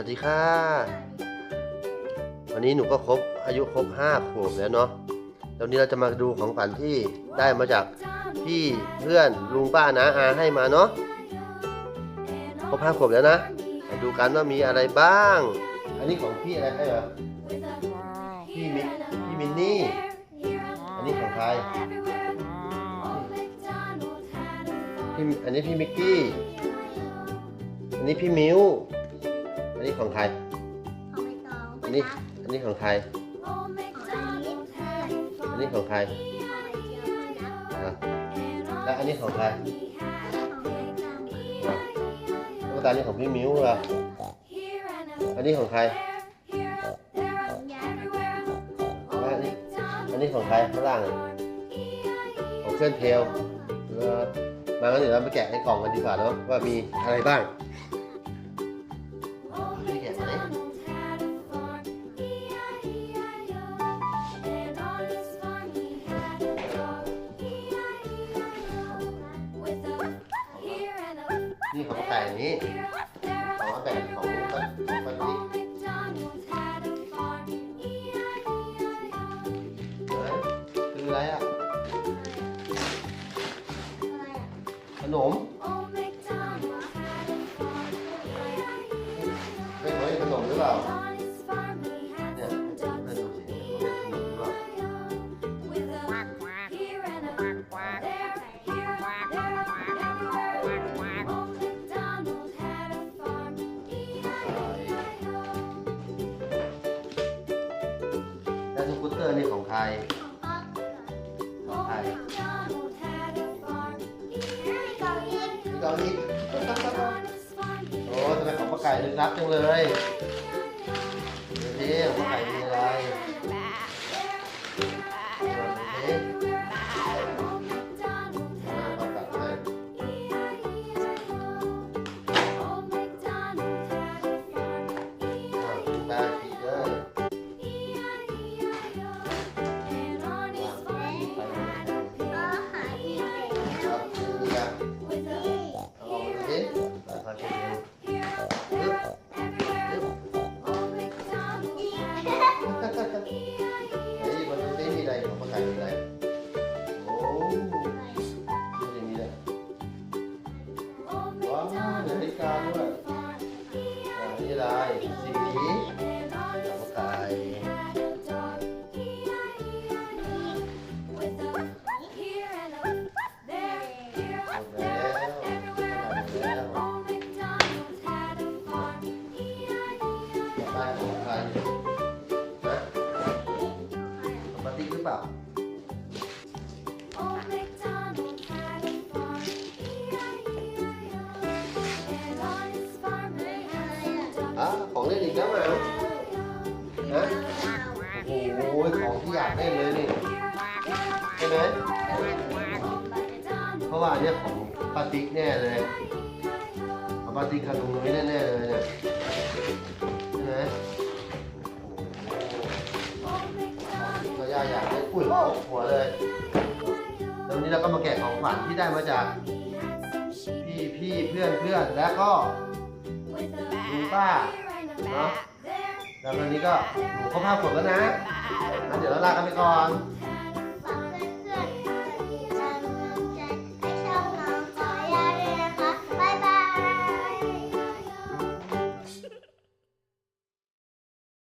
วัสดีค่ะ วันนี้หนูก็ครบอายุครบห้าขวบแล้วเนาะแล้ววันนี้เราจะมาดูของขวัญที่ได้มาจากพี่เพื่อนลุงป้านะอาให้มาเนาะครบห้าขวบแล้วนะมาดูกันว่ามีอะไรบ้าง อันนี้ของพี่อะไรให้เหรอพี่มิพี่มินนี่ อันนี้ของใครพี่อันนี้พี่มิกกี้ อันนี้พี่มิว อันนี้ของใคร ของใบตองอันนี้ อันนี้ของใครของอันนี้อันนี้ของใครของไอเจียวเพื่อนนะอะแล้วอันนี้ของใครของใบตองอะตุ๊กตานี่ของพี่มิวเหรออันนี้ของใครของยายแล้วอันนี้ อันนี้ของใครข้างล่างอะของเพื่อนเทลเออมางั้นเดี๋ยวเราไปแกะในกล่องกันดีกว่าเนาะว่ามีอะไรบ้าง นี่ของไก่นี้ของแบ่งของต้นของต้นนี้เฮ้ยคืออะไรอะขนม ร์นี่ของใครของใครพี่กองนี้โอ้ทำไมของป้าไก่ลึกลับจังเลยเดี๋ยวสิของป้าไก่มี ไรสีของประกันหมดแล้วหมดแล้วต่อไปของใครนะของปาร์ตี้หรือเปล่าากเล่เลยนี่ใช่ไหมเพราะว่าเนี้ยของปาติ๊กแน่เลยของปาติ๊กกับลุงนุ้ยแน่ๆเลยเนี่ยใช่ไหมโอ้โหก็ย่าอยากเล่นอุ้ยหัวเลยแล้ววันนี้เราก็มาแกะของขวัญที่ได้มาจาก พี่พี่เพื่อนเพื่อนและก็ลุงป้าเนาะ แล้ววันนี้ก็หนูครบห้าขวบแล้วนะงั้นเดี๋ยวเราลากันไปก่อน